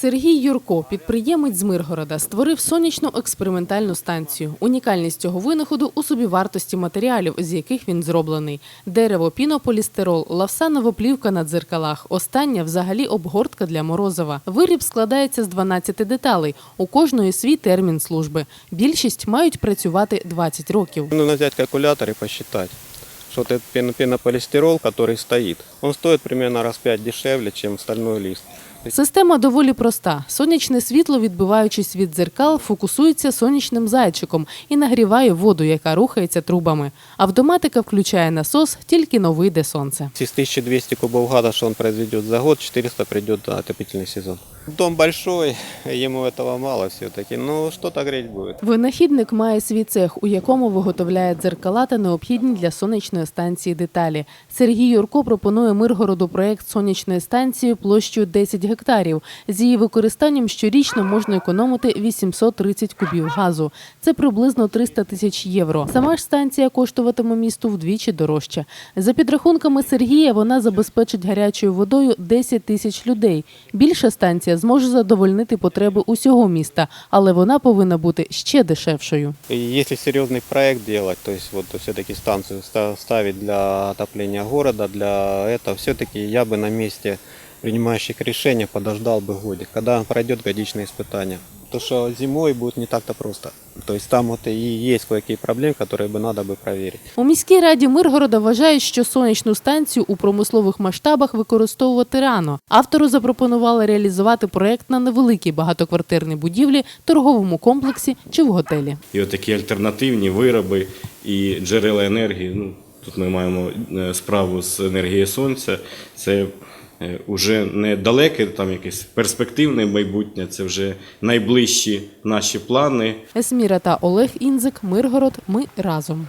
Сергій Юрко, підприємець з Миргорода, створив сонячну експериментальну станцію. Унікальність цього винаходу у собівартості матеріалів, з яких він зроблений: дерево, пінополістирол, лавсанова плівка на дзеркалах. Остання взагалі обгортка для морозива. Виріб складається з 12 деталей. У кожної свій термін служби. Більшість мають працювати 20 років. Нужно взять калькулятор и посчитать, что вот этот пено- пенополистирол, который стоит, он стоит примерно раз в 5 дешевле, чем стальной лист. Система доволі проста. Сонячне світло, відбиваючись від дзеркал, фокусується сонячним зайчиком і нагріває воду, яка рухається трубами. Автоматика включає насос, тільки но вийде сонце. Из 1200 кубов газа, что он произведет за год, 400 придет на отопительный сезон. Дом большой, ему этого мало все-таки, но что-то греть будет. Винахідник має свій цех, у якому виготовляє дзеркала та необхідні для сонячної станції деталі. Сергій Юрко пропонує Миргороду проект сонячної станції площею 10 гектарів. З її використанням щорічно можна економити 830 кубів газу. Це приблизно 300 тисяч євро. Сама ж станція коштуватиме місту вдвічі дорожче. За підрахунками Сергія, вона забезпечить гарячою водою 10 тисяч людей. Більша станція зможе задовольнити потреби усього міста, але вона повинна бути ще дешевшою. И если серьезный проект делать, то есть вот все-таки станцию ста- ставить для отопления города, для этого, все-таки я бы на месте принимающих решения подождал бы годик, когда пройдет годичное испытание. То, что зимой будет не так-то просто. То есть там вот и есть кое-какие проблемы, которые бы надо бы проверить. У міській раді Миргорода вважають, що сонячну станцію у промислових масштабах використовувати рано. Автору запропонували реалізувати проект на невеликій багатоквартирній будівлі, торговому комплексі чи в готелі. І отакі альтернативні вироби і джерела енергії. Ну, тут ми маємо е, справу з енергією сонця. Це вже не далеке, там якесь перспективне майбутнє, це вже найближчі наші плани. Есміра та Олег Інзик, Миргород. Ми разом.